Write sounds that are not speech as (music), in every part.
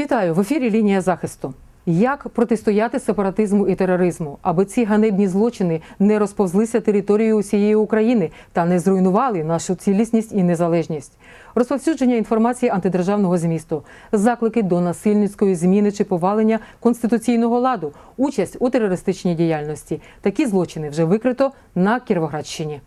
Вітаю в ефірі Лінія захисту. Як протистояти сепаратизму і тероризму, аби ці ганебні злочини не розповзлися територією усієї України та не зруйнували нашу цілісність і незалежність? Розповсюдження інформації антидержавного змісту, заклики до насильницької зміни чи повалення конституційного ладу, участь у терористичній діяльності. Такі злочини вже викрито на Кіровоградщині.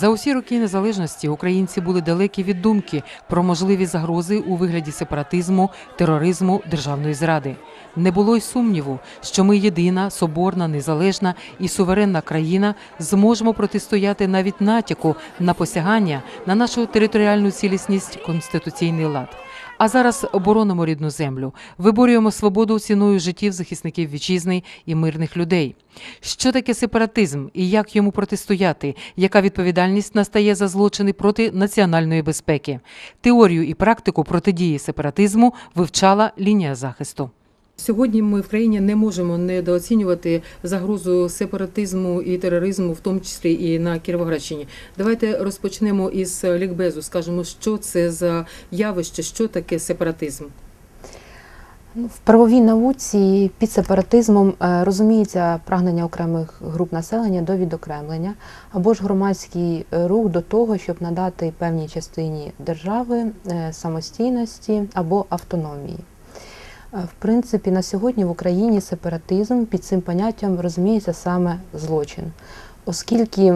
За усі роки незалежності українці були далекі від думки про можливі загрози у вигляді сепаратизму, тероризму, державної зради. Не було й сумніву, що ми єдина, соборна, незалежна і суверенна країна зможемо протистояти навіть натяку на посягання на нашу територіальну цілісність конституційний лад. А зараз оборонимо рідну землю, виборюємо свободу ціною життів захисників вітчизни і мирних людей. Що таке сепаратизм і як йому протистояти? Яка відповідальність настає за злочини проти національної безпеки? Теорію і практику протидії сепаратизму вивчала лінія захисту. Сьогодні ми в країні не можемо недооцінювати загрозу сепаратизму і тероризму, в тому числі і на Кіровоградщині. Давайте розпочнемо із лікбезу. Скажемо, що це за явище, що таке сепаратизм. Ну, В правовій науці під сепаратизмом е, розуміється прагнення окремих груп населення до відокремлення або ж громадський рух до того, щоб надати певній частині держави е, самостійності або автономії. Е, В принципі, на сьогодні в Україні сепаратизм під цим поняттям розуміється саме злочин, оскільки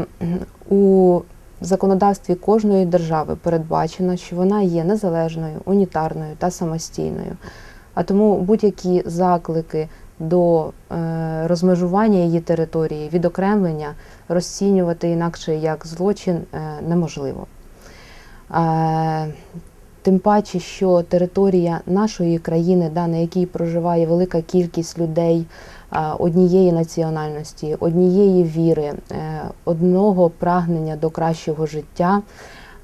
у законодавстві кожної держави передбачено, що вона є незалежною, унітарною та самостійною. А тому будь-які заклики до е, розмежування її території, відокремлення розцінювати інакше як злочин е, неможливо. Тим паче, що територія нашої країни, да, на якій проживає велика кількість людей однієї національності, однієї віри, е, одного прагнення до кращого життя,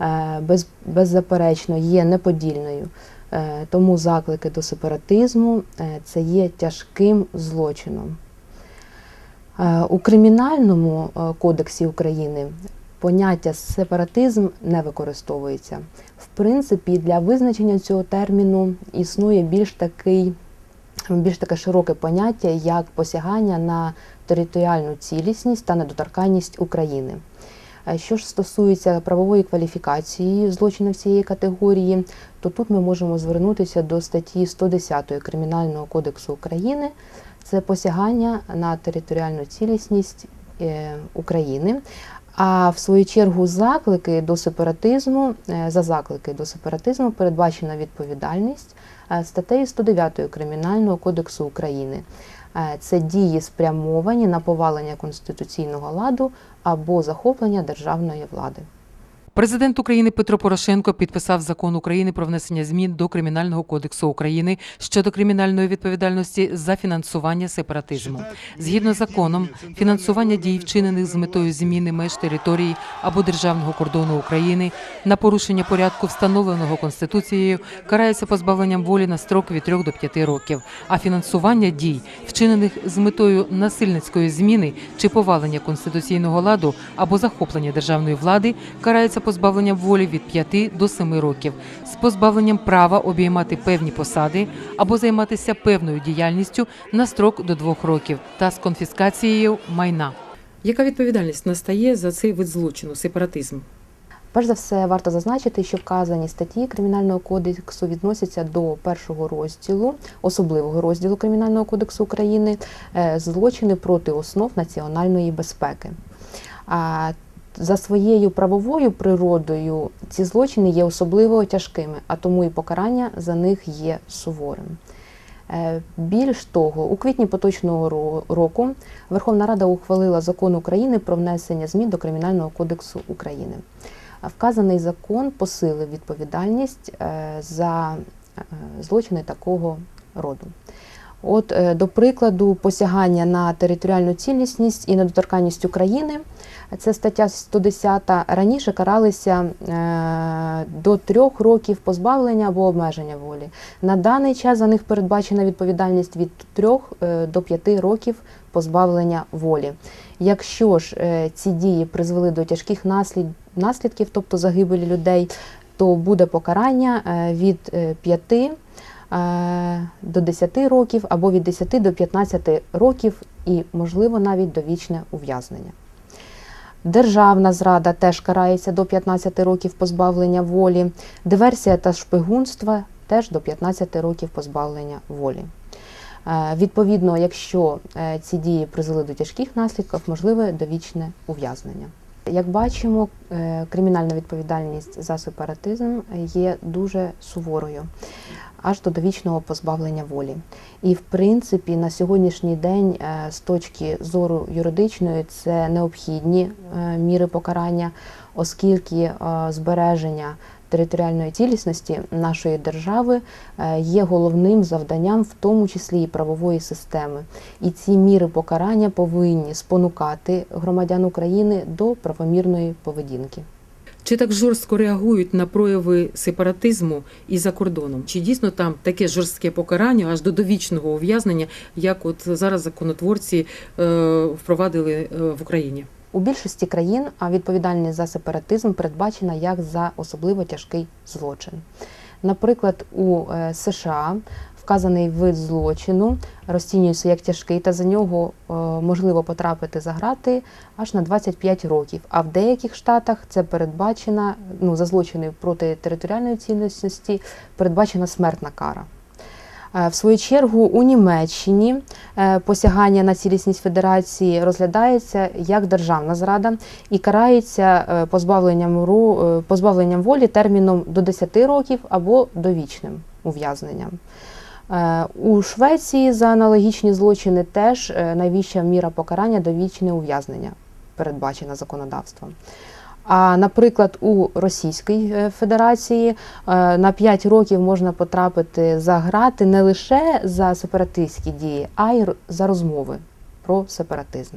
е, без, беззаперечно є неподільною. Е, Тому заклики до сепаратизму це є тяжким злочином. У кримінальному кодексі України поняття сепаратизм не використовується. Принципі, для визначення цього терміну існує більш такий, більш таке широке поняття, як посягання на територіальну цілісність та недоторканність України. Е, Що ж стосується правової кваліфікації злочинів цієї категорії, то тут ми можемо звернутися до статті 110 Кримінального кодексу України. Це посягання на територіальну цілісність е, України. А в свою чергу заклики до сепаратизму е, за заклики до сепаратизму передбачена відповідальність е, статтею 109 Кримінального кодексу України. Е, Це дії спрямовані на повалення конституційного ладу або захоплення державної влади. Президент України Петро Порошенко підписав закон України про внесення змін до Кримінального кодексу України щодо кримінальної відповідальності за фінансування сепаратизму. Згідно з законом, фінансування дій, вчинених з метою зміни меж території або державного кордону України на порушення порядку, встановленого Конституцією, карається позбавленням волі на строк від 3 до 5 років. А фінансування дій, вчинених з метою насильницької зміни чи повалення конституційного ладу або захоплення державної влади, карається позбавленням волі від 5 до 7 років, з позбавленням права обіймати певні посади або займатися певною діяльністю на строк до 2 років та з конфіскацією майна. Яка відповідальність настає за цей вид злочину, сепаратизм? Перш за все, варто зазначити, що вказані статті Кримінального кодексу відносяться до першого розділу, особливого розділу Кримінального кодексу України е, злочини проти основ національної безпеки. За своєю правовою природою ці злочини є особливо тяжкими, а тому і покарання за них є суворим. Е, Більш того, у квітні поточного року Верховна Рада ухвалила закон України про внесення змін до Кримінального кодексу України. Вказаний закон посилив відповідальність е, за е, злочини такого роду. От, е, до прикладу, посягання на територіальну цілісність і недоторканність України. Це стаття 110. Раніше каралися е, до трьох років позбавлення або обмеження волі. На даний час за них передбачена відповідальність від трьох е, до п'яти років позбавлення волі. Якщо ж ці дії призвели до тяжких наслід, наслідків, тобто загибелі людей, то буде покарання від 5 е, до 10 років або від 10 до 15 років і, можливо, навіть довічне ув'язнення. Державна зрада теж карається до 15 років позбавлення волі. Диверсія та шпигунства теж до 15 років позбавлення волі. Е, Відповідно, якщо е, ці дії призвели до тяжких наслідків, можливе довічне ув'язнення. Як бачимо, е, кримінальна відповідальність за сепаратизм є дуже суворою, аж до довічного позбавлення волі. І в принципі, на сьогоднішній день, е, з точки зору юридичної, це необхідні е, міри покарання, оскільки збереження територіальної цілісності нашої держави е, є головним завданням, в тому числі і правової системи. І ці міри покарання повинні спонукати громадян України до правомірної поведінки. Чи так жорстко реагують на прояви сепаратизму і за кордоном? Чи дійсно там таке жорстке покарання аж до довічного ув'язнення, як от зараз законотворці е, впровадили е, в Україні? У більшості країн відповідальність за сепаратизм передбачена як за особливо тяжкий злочин. Наприклад, у е, США вказаний вид злочину розцінюється як тяжкий, та за нього е, можливо потрапити за грати аж на 25 років. А в деяких штатах це передбачена ну, за злочини проти територіальної цілісності передбачена смертна кара. Е, В свою чергу у Німеччині е, посягання на цілісність федерації розглядається як державна зрада і карається е, позбавленням, ру- позбавленням волі терміном до 10 років або довічним ув'язненням. У Швеції за аналогічні злочини теж найвища міра покарання довічне ув'язнення передбачена законодавством. А наприклад, у Російській е, Федерації е, на 5 років можна потрапити за грати не лише за сепаратистські дії, а й за розмови про сепаратизм.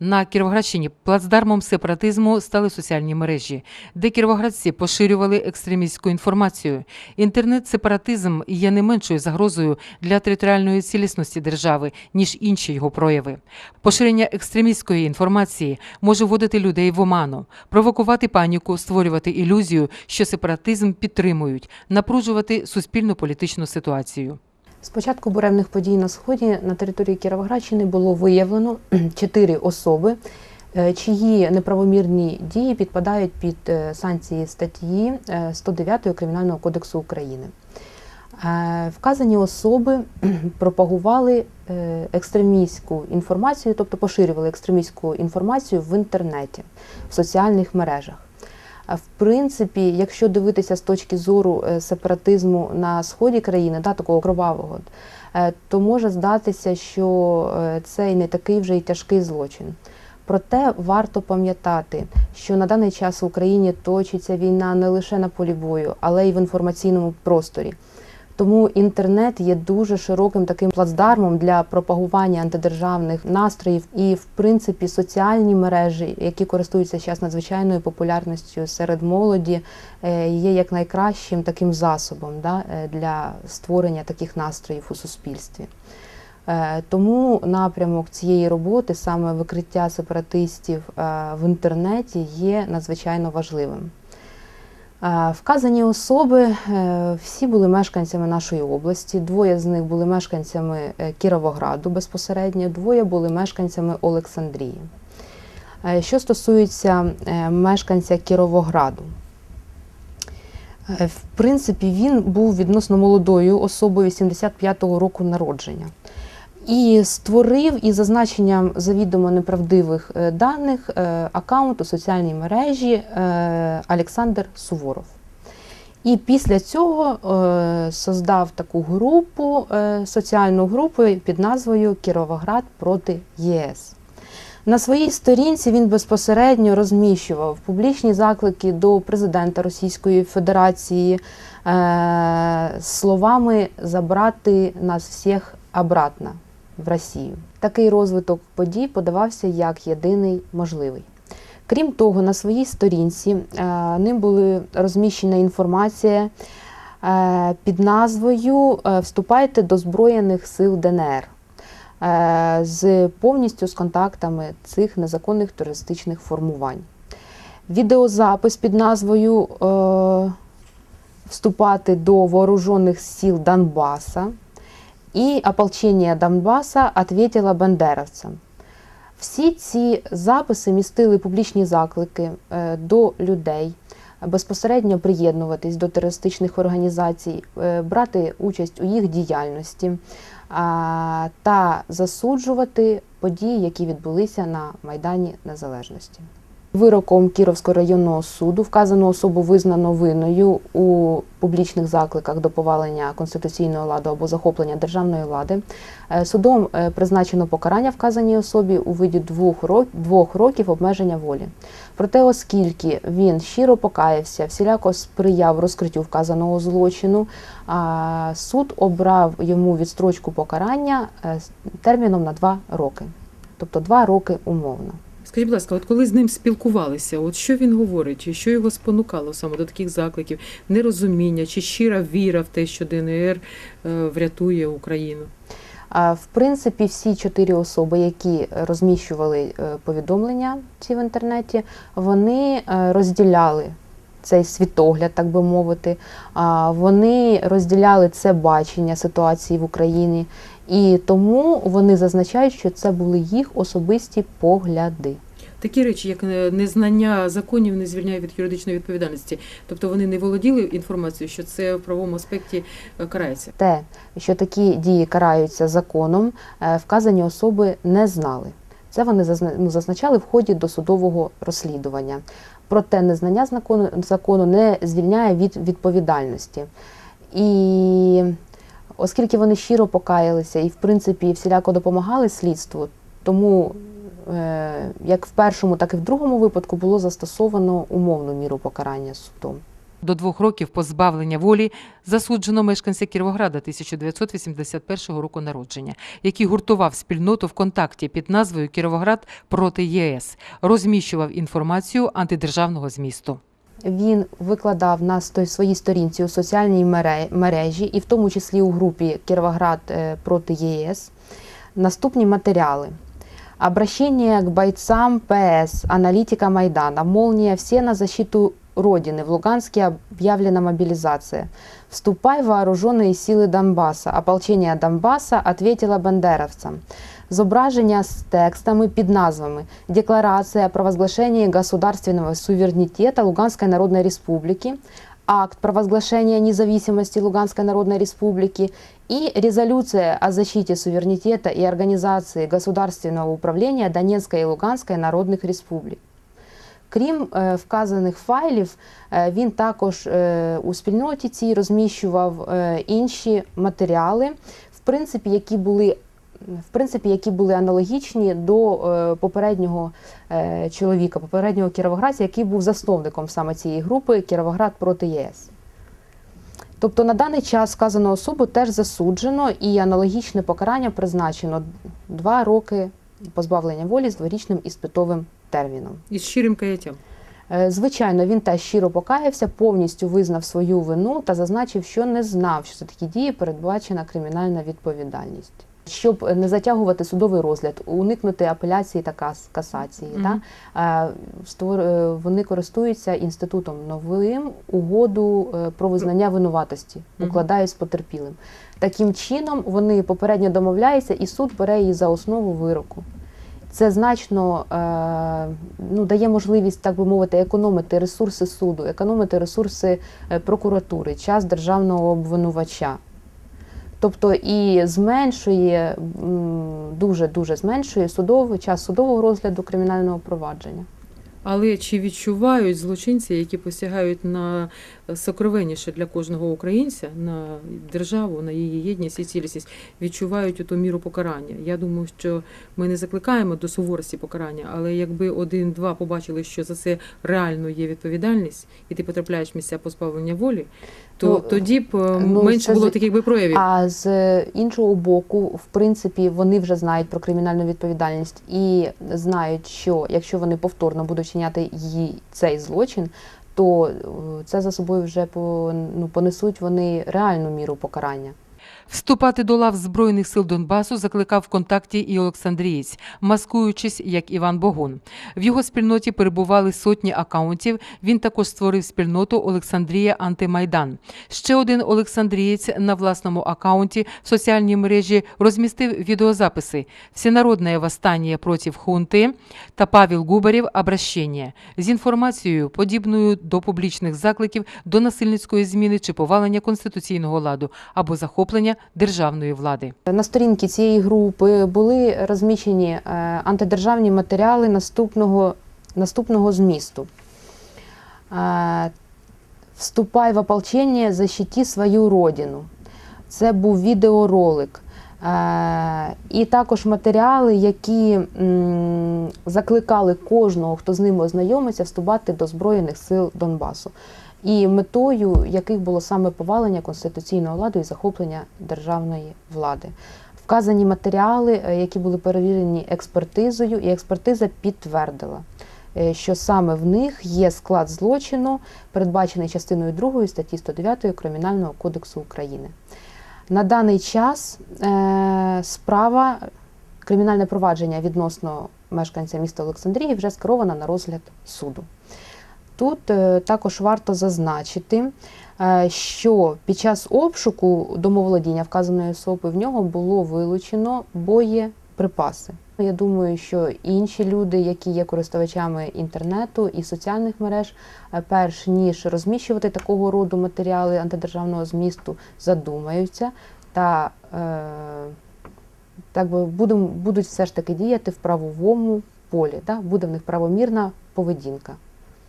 На Кіровоградщині плацдармом сепаратизму стали соціальні мережі, де кіровоградці поширювали екстремістську інформацію. Інтернет-сепаратизм є не меншою загрозою для територіальної цілісності держави, ніж інші його прояви. Поширення екстремістської інформації може вводити людей в оману, провокувати паніку, створювати ілюзію, що сепаратизм підтримують, напружувати суспільну політичну ситуацію. З початку буремних подій на сході на території Кіровоградщини було виявлено (clears throat) чотири особи, е, чиї неправомірні дії підпадають під е, санкції статті е, 109 Кримінального кодексу України. Е, Вказані особи (clears throat) пропагували е, екстремістську інформацію, тобто поширювали екстремістську інформацію в інтернеті, в соціальних мережах. В принципі, якщо дивитися з точки зору е, сепаратизму на сході країни, да, такого кровавого, е, то може здатися, що е, це і не такий вже й тяжкий злочин. Проте варто пам'ятати, що на даний час в Україні точиться війна не лише на полі бою, але й в інформаційному просторі. Тому інтернет є дуже широким таким плацдармом для пропагування антидержавних настроїв і, в принципі, соціальні мережі, які користуються зараз надзвичайною популярністю серед молоді, е, є як найкращим таким засобом да, е, для створення таких настроїв у суспільстві. Е, Тому напрямок цієї роботи, саме викриття сепаратистів в інтернеті, є надзвичайно важливим. Вказані особи е, всі були мешканцями нашої області. Двоє з них були мешканцями е, Кіровограду безпосередньо, двоє були мешканцями Олександрії. Е, Що стосується мешканця Кіровограду, в принципі, він був відносно молодою особою 85-го року народження. І створив із зазначенням завідомо неправдивих е, даних е, аккаунт у соціальній мережі е, Олександр Суворов. І після цього создав таку групу, соціальну групу під назвою Кіровоград проти ЄС. На своїй сторінці він безпосередньо розміщував публічні заклики до президента Російської Федерації словами забрати нас всіх обратно в Росію. Такий розвиток подій подавався як єдиний можливий. Крім того, на своїй сторінці е, ним була розміщена інформація е, під назвою е, Вступайте до Збройних сил ДНР з повністю з контактами цих незаконних терористичних формувань. Відеозапис під назвою Вступати до вооружених сил Донбаса і ополчення Донбаса ответила бандеровцям. Всі ці записи містили публічні заклики е, до людей безпосередньо приєднуватись до терористичних організацій, е, брати участь у їх діяльності та засуджувати події, які відбулися на Майдані Незалежності. Вироком Кіровського районного суду вказану особу визнано винною у публічних закликах до повалення конституційного ладу або захоплення державної влади. Е, Судом е, призначено покарання вказаній особі у виді двох рок- двох років обмеження волі. Проте, оскільки він щиро покаявся, всіляко сприяв розкриттю вказаного злочину, суд обрав йому відстрочку покарання е, терміном на два роки, тобто два роки умовно. Скажіть, будь ласка, от коли з ним спілкувалися, от що він говорить, чи що його спонукало саме до таких закликів, нерозуміння, чи щира віра в те, що ДНР е, врятує Україну? В принципі, всі чотири особи, які розміщували е, повідомлення ці в інтернеті, вони е, розділяли цей світогляд, так би мовити. Вони розділяли це бачення ситуації в Україні, і тому вони зазначають, що це були їх особисті погляди. Такі речі, як е, незнання законів, не звільняє від юридичної відповідальності. Тобто вони не володіли інформацією, що це в правовому аспекті е, карається. Те, що такі дії караються законом, е, вказані особи не знали. Це вони ну, зазначали в ході досудового розслідування. Проте незнання закону, не звільняє від відповідальності. І оскільки вони щиро покаялися і, в принципі, всіляко допомагали слідству, тому як в першому, так і в другому випадку було застосовано умовну міру покарання судом. До двох років позбавлення волі засуджено мешканця Кіровограда 1981 року народження, який гуртував спільноту ВКонтакті під назвою Кіровоград проти ЄС, розміщував інформацію антидержавного змісту. Він викладав на своїй сторінці у соціальній мережі, і в тому числі у групі Кіровоград е, проти ЄС, наступні матеріали. Обращение к бойцам ПС, аналитика Майдана, молния, все на защиту Родины. В Луганске объявлена мобилизация. Вступай в вооруженные силы Донбасса. Ополчение Донбасса ответило бандеровцам. Зображення з текстами під назвами «Декларация о провозглашении государственного суверенитета Луганской Народной Республики», акт провозглашения независимости Луганской Народной Республики и резолюция о защите суверенитета и организации государственного управления Донецкой и Луганской Народных Республик. Крім е, вказаних файлів, е, він також е, у спільноті цій розміщував інші матеріали, в принципі, які були. В принципі, які були аналогічні до е, попереднього е, чоловіка, попереднього кіровоградця, який був засновником саме цієї групи Кіровоград проти ЄС. Тобто на даний час сказану особу теж засуджено і аналогічне покарання призначено два роки позбавлення волі з дворічним іспитовим терміном. Із щирим каяттям. Е, Звичайно, він теж щиро покаявся, повністю визнав свою вину та зазначив, що не знав, що за такі дії передбачена кримінальна відповідальність. Щоб не затягувати судовий розгляд, уникнути апеляції та кас- касації, Мгм. та, е, створ- вони користуються інститутом новим угоду е, про визнання винуватості, Мгм. укладають з потерпілим. Таким чином вони попередньо домовляються, і суд бере її за основу вироку. Це значно е, ну, дає можливість, так би мовити, економити ресурси суду, економити ресурси прокуратури, час державного обвинувача. Тобто і зменшує, дуже дуже зменшує судовий час судового розгляду кримінального провадження. Але чи відчувають злочинці, які посягають на сокровенніше для кожного українця, на державу, на її єдність і цілісність, відчувають ту міру покарання? Я думаю, що ми не закликаємо до суворості покарання, але якби один-два побачили, що за це реально є відповідальність, і ти потрапляєш в місця позбавлення волі, то Ну, тоді б е, ну, менше було з- таких би проявів. А з іншого боку, в принципі, вони вже знають про кримінальну відповідальність і знають, що якщо вони повторно будуть чиняти її цей злочин, то е, це за собою вже по- ну, понесуть вони реальну міру покарання. Вступати до лав Збройних сил Донбасу закликав в контакті і Олександрієць, маскуючись як Іван Богун. В його спільноті перебували сотні акаунтів. Він також створив спільноту Олександрія Антимайдан. Ще один Олександрієць на власному акаунті в соціальній мережі розмістив відеозаписи «Всенародне восстання проти хунти» та Павел Губарєв «Обращення» з інформацією, подібною до публічних закликів до насильницької зміни чи повалення конституційного ладу або захоплення державної влади. На сторінці цієї групи були розміщені е, антидержавні матеріали наступного, наступного змісту. Е, Вступай в ополчення, защити свою родину. Це був відеоролик. Е, І також матеріали, які закликали кожного, хто з ними ознайомиться, вступати до Збройних сил Донбасу. І метою яких було саме повалення конституційного ладу і захоплення державної влади. Вказані матеріали, е, які були перевірені експертизою, і експертиза підтвердила, е, що саме в них є склад злочину, передбачений частиною 2 статті 109 Кримінального кодексу України. На даний час е, справа, кримінальне провадження відносно мешканця міста Олександрії вже скерована на розгляд суду. Тут е, також варто зазначити, е, що під час обшуку домоволодіння вказаної особи в нього було вилучено боєприпаси. Я думаю, що інші люди, які є користувачами інтернету і соціальних мереж, е, перш ніж розміщувати такого роду матеріали антидержавного змісту, задумаються та так би будуть все ж таки діяти в правовому полі. Да? Буде в них правомірна поведінка.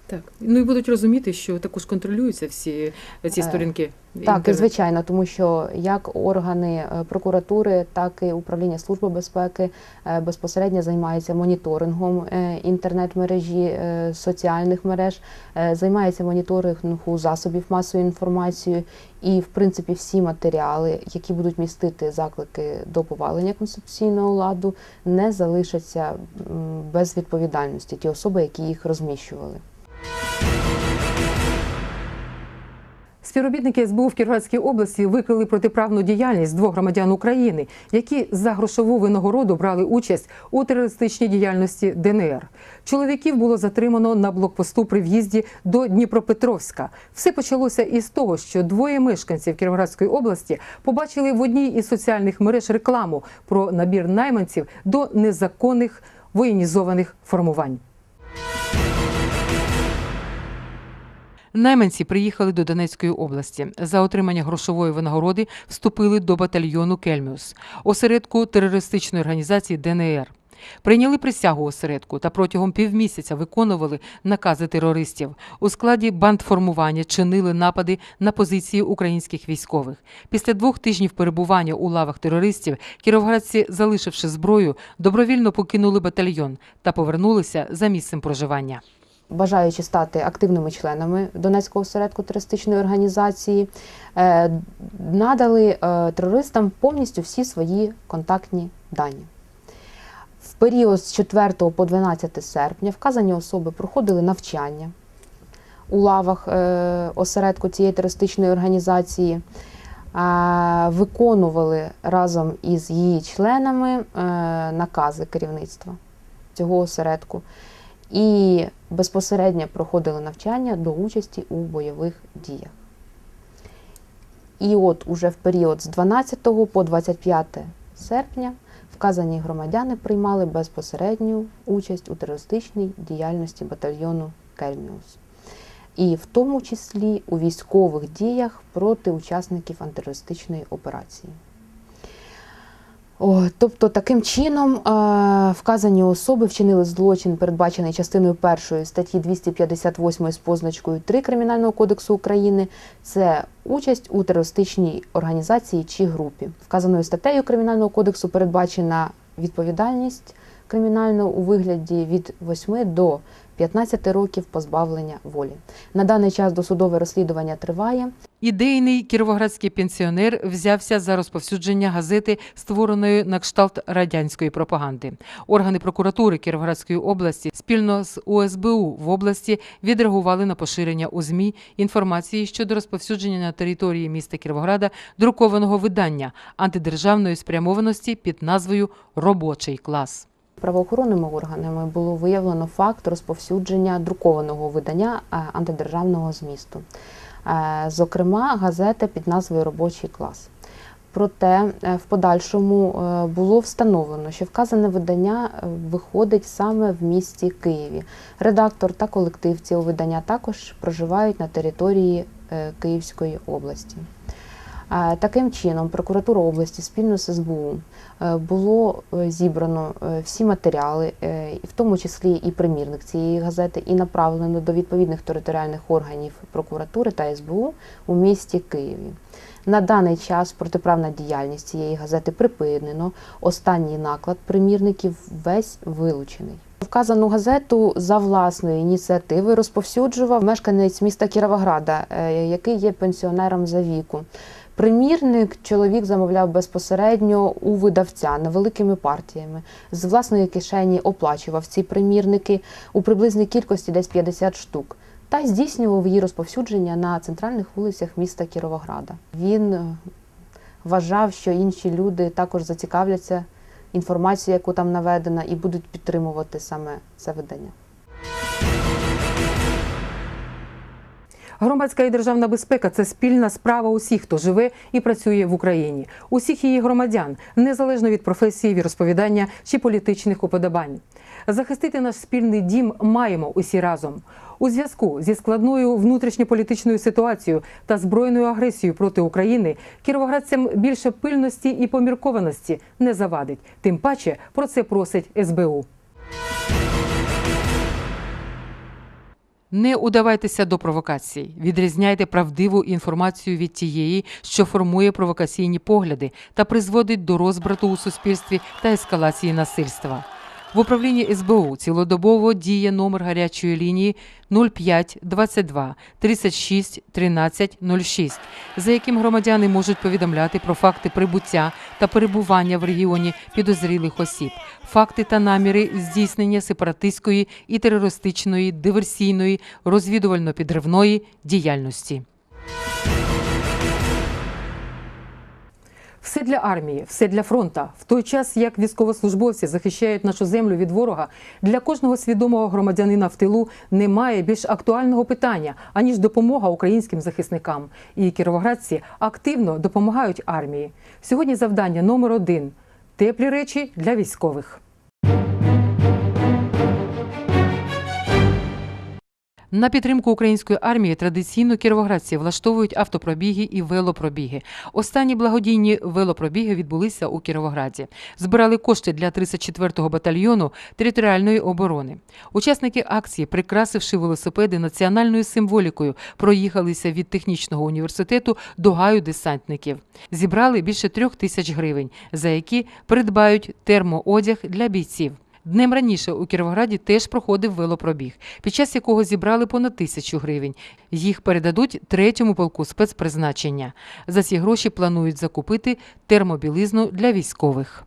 Так, ну і будуть розуміти, що також контролюються всі ці Е, сторінки. Так, і звичайно, тому що як органи е, прокуратури, так і управління служби безпеки е, безпосередньо займаються моніторингом е, інтернет-мережі, е, соціальних мереж, е, займаються моніторингом засобів масової інформації. І, в принципі, всі матеріали, які будуть містити заклики до повалення конституційного ладу, не залишаться без відповідальності ті особи, які їх розміщували. Співробітники СБУ в Кіровоградській області викрили протиправну діяльність двох громадян України, які за грошову винагороду брали участь у терористичній діяльності ДНР. Чоловіків було затримано на блокпосту при в'їзді до Дніпропетровська. Все почалося із того, що двоє мешканців Кіровоградської області побачили в одній із соціальних мереж рекламу про набір найманців до незаконних воєнізованих формувань. Найманці приїхали до Донецької області. За отримання грошової винагороди вступили до батальйону Кельміус, осередку терористичної організації ДНР. Прийняли присягу осередку та протягом півмісяця виконували накази терористів. У складі бандформування чинили напади на позиції українських військових. Після двох тижнів перебування у лавах терористів кіровградці, залишивши зброю, добровільно покинули батальйон та повернулися за місцем проживання. Бажаючи стати активними членами Донецького осередку терористичної організації, е, надали е, терористам повністю всі свої контактні дані. В період з 4 по 12 серпня вказані особи проходили навчання у лавах е, осередку цієї терористичної організації, виконували разом із її членами накази керівництва цього осередку і безпосередньо проходили навчання до участі у бойових діях. І от уже в період з 12 по 25 серпня вказані громадяни приймали безпосередню участь у терористичній діяльності батальйону Кельміус. І в тому числі у військових діях проти учасників антитерористичної операції. Тобто таким чином е, вказані особи вчинили злочин, передбачений частиною першої статті 258 з позначкою 3 Кримінального кодексу України. Це участь у терористичній організації чи групі. Вказаною статтею Кримінального кодексу передбачена відповідальність кримінальна у вигляді від 8 до 15 років позбавлення волі. На даний час досудове розслідування триває. Ідейний кіровоградський пенсіонер взявся за розповсюдження газети, створеної на кшталт радянської пропаганди. Органи прокуратури Кіровоградської області спільно з УСБУ в області відреагували на поширення у ЗМІ інформації щодо розповсюдження на території міста Кіровограда друкованого видання антидержавної спрямованості під назвою Робочий клас. Правоохоронними органами було виявлено факт розповсюдження друкованого видання е, антидержавного змісту, Е, зокрема, газета під назвою Робочий клас. Проте е, в подальшому було встановлено, що вказане видання виходить саме в місті Києві. Редактор та колектив цього видання також проживають на території Київської області. Е, Таким чином, прокуратура області спільно з СБУ е, було е, зібрано всі матеріали, в тому числі і примірник цієї газети, і направлено до відповідних територіальних органів прокуратури та СБУ у місті Києві. На даний час протиправна діяльність цієї газети припинено. Останній наклад примірників весь вилучений. Вказану газету за власної ініціативи розповсюджував мешканець міста Кіровограда, який є пенсіонером за віку. Примірник чоловік замовляв безпосередньо у видавця невеликими партіями. З власної кишені оплачував ці примірники у приблизній кількості десь 50 штук. Та здійснював її розповсюдження на центральних вулицях міста Кіровограда. Він е, вважав, що інші люди також зацікавляться інформацією, яку там наведена, і будуть підтримувати саме це видання. Громадська і державна безпека це спільна справа усіх, хто живе і працює в Україні, усіх її громадян, незалежно від професії, віросповідання чи політичних уподобань. Захистити наш спільний дім маємо усі разом. У зв'язку зі складною внутрішньополітичною ситуацією та збройною агресією проти України кіровоградцям більше пильності і поміркованості не завадить. Тим паче про це просить СБУ. Не удавайтеся до провокацій. Відрізняйте правдиву інформацію від тієї, що формує провокаційні погляди та призводить до розбрату у суспільстві та ескалації насильства. В управлінні СБУ цілодобово діє номер гарячої лінії 05 22 36 13 06, за яким громадяни можуть повідомляти про факти прибуття та перебування в регіоні підозрілих осіб, факти та наміри здійснення сепаратистської і терористичної, диверсійної, розвідувально-підривної діяльності. Все для армії, все для фронта. В той час, як військовослужбовці захищають нашу землю від ворога, для кожного свідомого громадянина в тилу немає більш актуального питання аніж допомога українським захисникам. І кіровоградці активно допомагають армії. Сьогодні завдання номер один теплі речі для військових. На підтримку української армії традиційно кіровоградці влаштовують автопробіги і велопробіги. Останні благодійні велопробіги відбулися у Кіровограді. Збирали кошти для 34-го батальйону територіальної оборони. Учасники акції, прикрасивши велосипеди національною символікою, проїхалися від технічного університету до гаю десантників. Зібрали більше трьох тисяч гривень, за які придбають термоодяг для бійців. Днем раніше у Кіровограді теж проходив велопробіг, під час якого зібрали понад тисячу гривень. Їх передадуть третьому полку спецпризначення. За ці гроші планують закупити термобілизну для військових.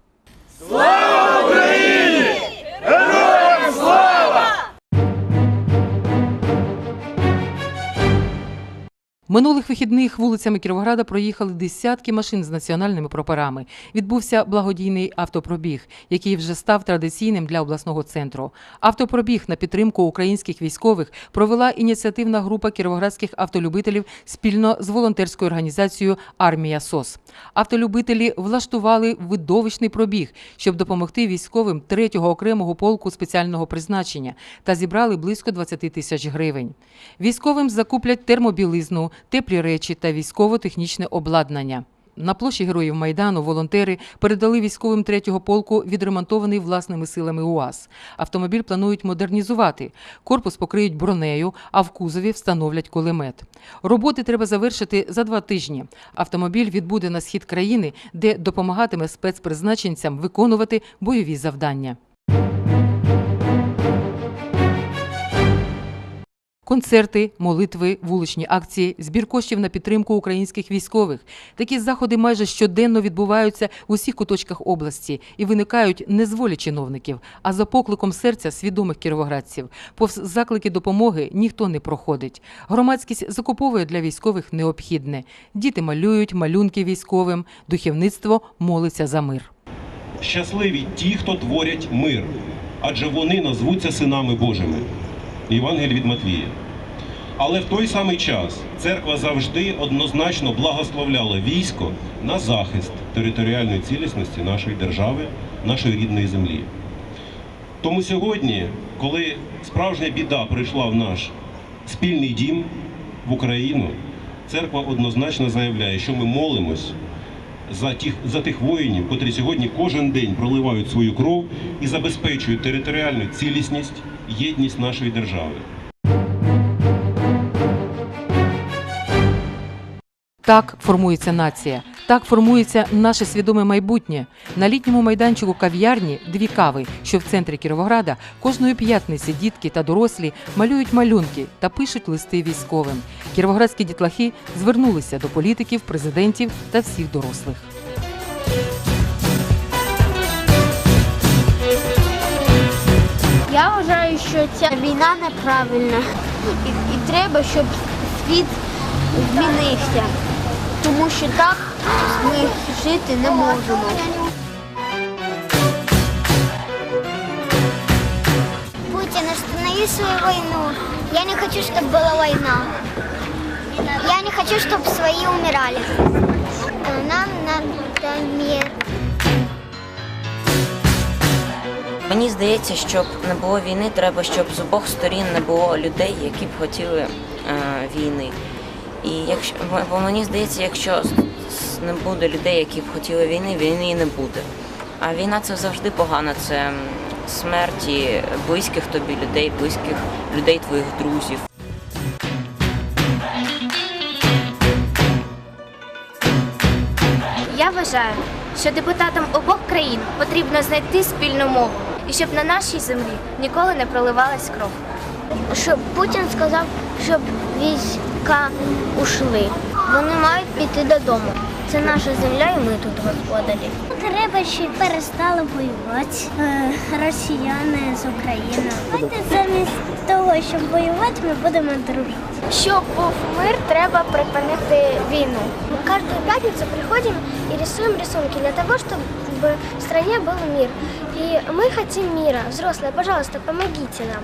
Минулих вихідних вулицями Кіровограда проїхали десятки машин з національними прапорами. Відбувся благодійний автопробіг, який вже став традиційним для обласного центру. Автопробіг на підтримку українських військових провела ініціативна група кіровоградських автолюбителів спільно з волонтерською організацією Армія СОС. Автолюбителі влаштували видовищний пробіг, щоб допомогти військовим 3-го окремого полку спеціального призначення та зібрали близько 20 тисяч гривень. Військовим закуплять термобілизну, теплі речі та військово-технічне обладнання. На площі Героїв Майдану волонтери передали військовим третього полку відремонтований власними силами УАЗ. Автомобіль планують модернізувати. Корпус покриють бронею, а в кузові встановлять кулемет. Роботи треба завершити за два тижні. Автомобіль відбуде на схід країни, де допомагатиме спецпризначенцям виконувати бойові завдання. Концерти, молитви, вуличні акції, збір коштів на підтримку українських військових. Такі заходи майже щоденно відбуваються в усіх куточках області і виникають не з волі чиновників, а за покликом серця свідомих кіровоградців. Повз заклики допомоги ніхто не проходить. Громадськість закуповує для військових необхідне. Діти малюють малюнки військовим, духовництво молиться за мир. Щасливі ті, хто творять мир, адже вони назвуться синами Божими. Євангелій від Матвія. Але в той самий час церква завжди однозначно благословляла військо на захист територіальної цілісності нашої держави, нашої рідної землі. Тому сьогодні, коли справжня біда прийшла в наш спільний дім в Україну, церква однозначно заявляє, що ми молимось за тих, за тих воїнів, котрі сьогодні кожен день проливають свою кров і забезпечують територіальну цілісність, єдність нашої держави. Так формується нація, так формується наше свідоме майбутнє. На літньому майданчику кав'ярні дві кави, що в центрі Кіровограда, кожної п'ятниці дітки та дорослі малюють малюнки та пишуть листи військовим. Кіровоградські дітлахи звернулися до політиків, президентів та всіх дорослих. Я вважаю, що ця війна неправильна. І, і треба, щоб світ змінився. Тому що так ми жити не можемо. Путин, останови свою войну. Я не хочу, чтобы была война. Я не хочу, чтобы свои умирали. Нам надо мир. Мені здається, щоб не було війни, треба, щоб з обох сторін не було людей, які б хотіли е, війни. І якщо бо мені здається, якщо не буде людей, які б хотіли війни, війни і не буде. А війна це завжди погано. Це смерті близьких тобі людей, близьких людей твоїх друзів. Я вважаю, що депутатам обох країн потрібно знайти спільну мову і щоб на нашій землі ніколи не проливалась кров. Щоб Путін сказав, щоб війська ушли. Вони мають піти додому. Це наша земля, і ми тут господарі. Треба, щоб перестали воювати е, росіяни з Україною. Давайте замість того, щоб воювати, ми будемо дружити. Щоб був мир, треба припинити війну. Мы каждую пятницу приходим и рисуем рисунки для того, чтобы в стране был мир. И мы хотим мира. Взрослые, пожалуйста, помогите нам.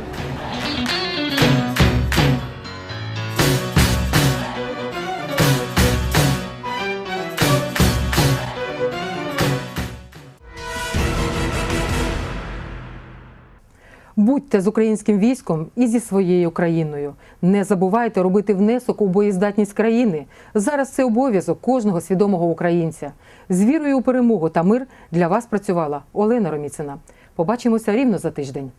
Будьте з українським військом і зі своєю країною. Не забувайте робити внесок у боєздатність країни. Зараз це обов'язок кожного свідомого українця. З вірою у перемогу та мир для вас працювала Олена Роміцина. Побачимося рівно за тиждень.